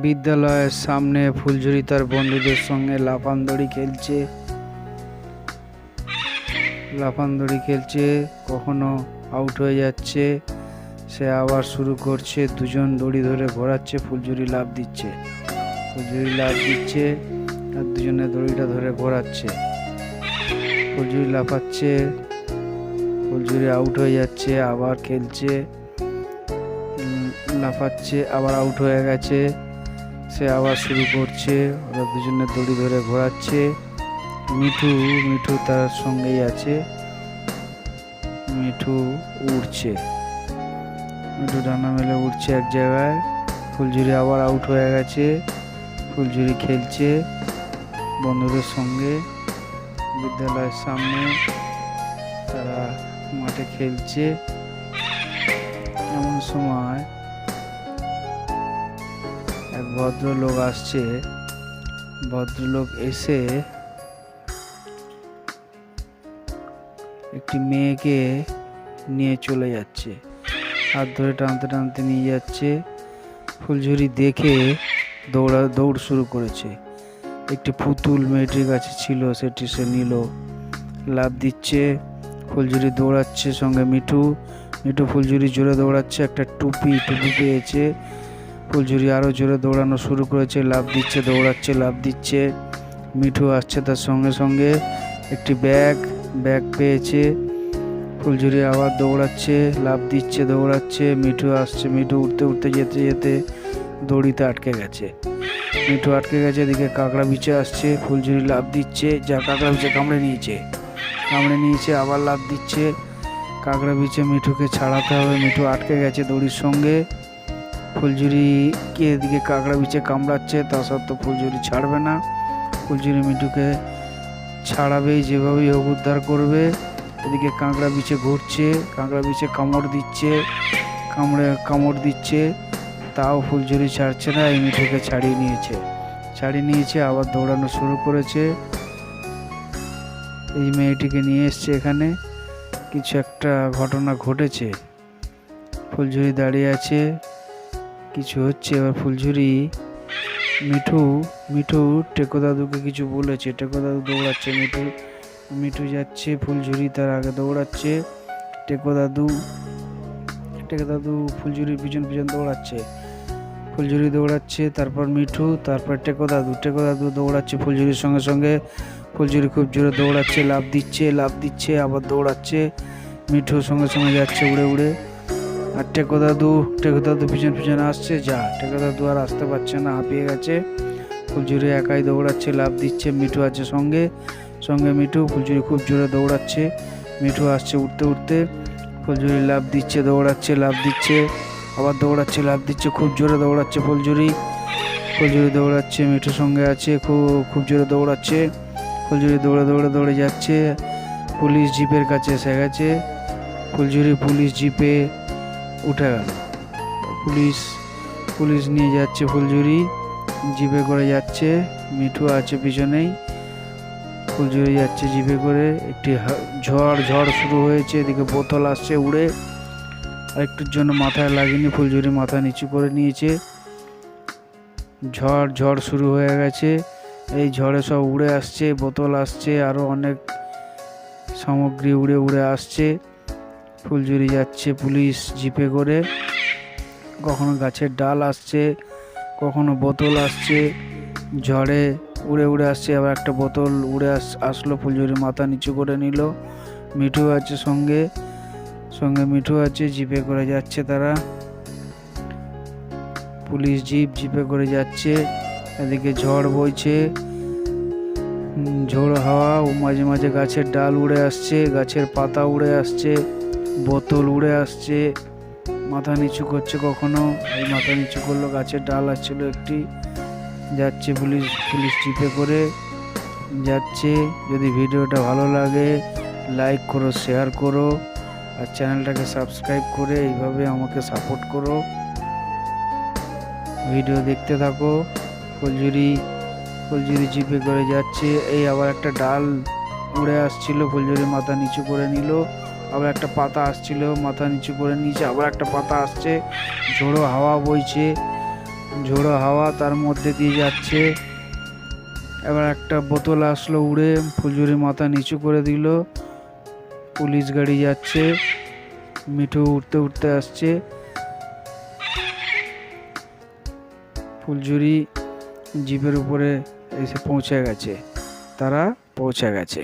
বিদ্যালয়ের সামনে ফুলঝুরি তার বন্ধুদের সঙ্গে লাফান দড়ি খেলছে। লাফান দড়ি খেলছে, কখনো আউট হয়ে যাচ্ছে। সে আবার শুরু করছে, দুজন দড়ি ধরে ঘোরাচ্ছে, ফুলঝুরি লাভ দিচ্ছে। ফুলঝুরি লাভ দিচ্ছে, আর দুজনে দড়িটা ধরে ঘোরাচ্ছে। ফুলঝুরি লাফাচ্ছে, ফুলঝুরি আউট হয়ে যাচ্ছে, আবার খেলছে। লাফাচ্ছে, আবার আউট হয়ে গেছে। সে আবার শুরু করছে। ওরা দুজনে দড়ি ধরে ঘোরাচ্ছে। মিঠু মিঠু তার সঙ্গেই আছে। মিঠু উড়ছে। মিঠু ডানা মেলে উঠছে এক জায়গায়। ফুলঝুরি আবার আউট হয়ে গেছে। ফুলঝুরি খেলছে বন্ধুদের সঙ্গে। বিদ্যালয়ের সামনে তারা মাঠে খেলছে। এমন সময় এক ভদ্রলোক আসছে। ভদ্রলোক এসে একটি মেয়েকে নিয়ে চলে যাচ্ছে। হাত ধরে টানতে টানতে নিয়ে যাচ্ছে। ফুলঝুরি দেখে দৌড়া, দৌড় শুরু করেছে। একটি পুতুল মেয়েটির কাছে ছিল, সেটি সে নিল। লাভ দিচ্ছে, ফুলঝুরি দৌড়াচ্ছে সঙ্গে মিঠু। মিঠু ফুলঝুরি জোরে দৌড়াচ্ছে, একটা টুপি টুপি পেয়েছে। ফুলঝুরি আরও জোরে দৌড়ানো শুরু করেছে। লাভ দিচ্ছে, দৌড়াচ্ছে লাভ দিচ্ছে। মিঠু আসছে তার সঙ্গে সঙ্গে। একটি ব্যাগ ব্যাগ পেয়েছে। ফুলঝুরি আবার দৌড়াচ্ছে লাভ দিচ্ছে, দৌড়াচ্ছে। মিঠু আসছে, মিঠু উঠতে উঠতে, যেতে যেতে দড়িতে আটকে গেছে। মিঠু আটকে গেছে, এদিকে কাঁকড়া বিছে আসছে। ফুলঝুরি লাভ দিচ্ছে, যা কাঁকড়া বিছে কামড়ে নিয়েছে। কামড়ে নিয়েছে, আবার লাভ দিচ্ছে। কাঁকড়া বিছে মিঠুকে ছাড়াতে হবে। মিঠু আটকে গেছে দড়ির সঙ্গে। ফুলঝুরিকে এদিকে কাঁকড়া বিছে কামড়াচ্ছে তা সত্ত্বেও ফুলঝুরি ছাড়বে না। ফুলঝুরি মিঠুকে ছাড়াবেই যেভাবেই হোক উদ্ধার করবে। এদিকে কাঁকড়া বিছে ঘুরছে, কাঁকড়া বিছে কামড় দিচ্ছে, কামড়ে কামড় দিচ্ছে। তাও ফুলঝুরি ছাড়ছে না, এই মিঠুকে ছাড়িয়ে নিয়েছে। ছাড়িয়ে নিয়েছে, আবার দৌড়ানো শুরু করেছে। এই মেয়েটিকে নিয়ে এসছে এখানে। কিছু একটা ঘটনা ঘটেছে। ফুলঝুরি দাঁড়িয়ে আছে। কিছু হচ্ছে, এবার ফুলঝুরি, মিঠু মিঠু, টেকো দাদুকে কিছু বলেছে, টেকো দাদু দৌড়াচ্ছে, মিঠু মিঠু যাচ্ছে, ফুলঝুরি তার আগে দৌড়াচ্ছে, টেকো দাদু টেকো দাদু ফুলঝুরির পিছন পিছন দৌড়াচ্ছে, ফুলঝুরি দৌড়াচ্ছে, তারপর মিঠু, তারপর টেকো দাদু টেকো দাদু দৌড়াচ্ছে ফুলঝুরির সঙ্গে সঙ্গে, ফুলঝুরি খুব জোরে দৌড়াচ্ছে লাভ দিচ্ছে লাভ দিচ্ছে, আবার দৌড়াচ্ছে, মিঠু সঙ্গে সঙ্গে যাচ্ছে উড়ে উড়ে আর টেকো দাদু টেকো দাদু পিছন পিছন আসছে, যা। টেকো দাদু আর আসতে পারছে না, হাঁপিয়ে গেছে। ফুলঝুরি একাই দৌড়াচ্ছে লাভ দিচ্ছে, মিঠু আছে সঙ্গে। সঙ্গে মিঠু, ফুলঝুরি খুব জোরে দৌড়াচ্ছে। মিঠু আসছে উঠতে উঠতে। ফুলঝুরি লাভ দিচ্ছে, দৌড়াচ্ছে লাভ দিচ্ছে। আবার দৌড়াচ্ছে লাভ দিচ্ছে, খুব জোরে দৌড়াচ্ছে ফুলঝুরি। ফুলঝুরি দৌড়াচ্ছে, মিঠু সঙ্গে আছে, খুব খুব জোরে দৌড়াচ্ছে। ফুলঝুরি দৌড়ে দৌড়ে দৌড়ে যাচ্ছে। পুলিশ জিপের কাছে এসে গেছে। ফুলঝুরি পুলিশ জিপে উঠে গেল। পুলিশ পুলিশ নিয়ে যাচ্ছে ফুলঝুরি, জিপে করে যাচ্ছে, মিঠু আছে পিছনেই। ফুলঝুরি যাচ্ছে জিপে করে, একটি ঝড় ঝড় শুরু হয়েছে, এদিকে বোতল আসছে উড়ে। আরেকটুর জন্য মাথায় লাগেনি, ফুলঝুরি মাথা নিচু করে নিয়েছে। ঝড় ঝড় শুরু হয়ে গেছে, এই ঝড়ে সব উড়ে আসছে, বোতল আসছে আরও অনেক সামগ্রী উড়ে উড়ে আসছে। ফুলঝুরি যাচ্ছে, পুলিশ জিপে করে। কখনো গাছের ডাল আসছে, কখনো বোতল আসছে, ঝড়ে উড়ে উড়ে আসছে, আবার একটা বোতল উড়ে আস, আসলো ফুলঝুরি মাথা নিচু করে নিল। মিঠু আছে সঙ্গে সঙ্গে মিঠু আছে, জিপে করে যাচ্ছে তারা। পুলিশ জিপ জিপে করে যাচ্ছে, এদিকে ঝড় বইছে। ঝোড় হাওয়া, ও মাঝে মাঝে গাছের ডাল উড়ে আসছে, গাছের পাতা উড়ে আসছে। বোতল উড়ে আসছে। মাথা নিচু করছে কখনো। এই মাথা নিচু করল, গাছের ডাল আসছিল একটি। যাচ্ছে পুলিশ পুলিশ জিপে করে। যাচ্ছে, যদি ভিডিওটা ভালো লাগে লাইক করো শেয়ার করো। আর চ্যানেলটাকে সাবস্ক্রাইব করে এইভাবে আমাকে সাপোর্ট করো। ভিডিও দেখতে থাকো। ফুলঝুরি ফুলঝুরি জিপে করে যাচ্ছে। এই আবার একটা ডাল উড়ে আসছিল, ফুলঝুরি মাথা নিচু করে নিল। আবার একটা পাতা আসছিল, মাথা নিচু করে নিচে আবার একটা পাতা আসছে। ঝোড়ো হাওয়া বইছে, ঝোড়ো হাওয়া তার মধ্যে দিয়ে যাচ্ছে। এবার একটা বোতল আসলো উড়ে, ফুলঝুরি মাথা নিচু করে দিল। পুলিশ গাড়ি যাচ্ছে, মিঠু উঠতে উঠতে আসছে। ফুলঝুরি জিপের উপরে এসে পৌঁছে গেছে, তারা পৌঁছে গেছে।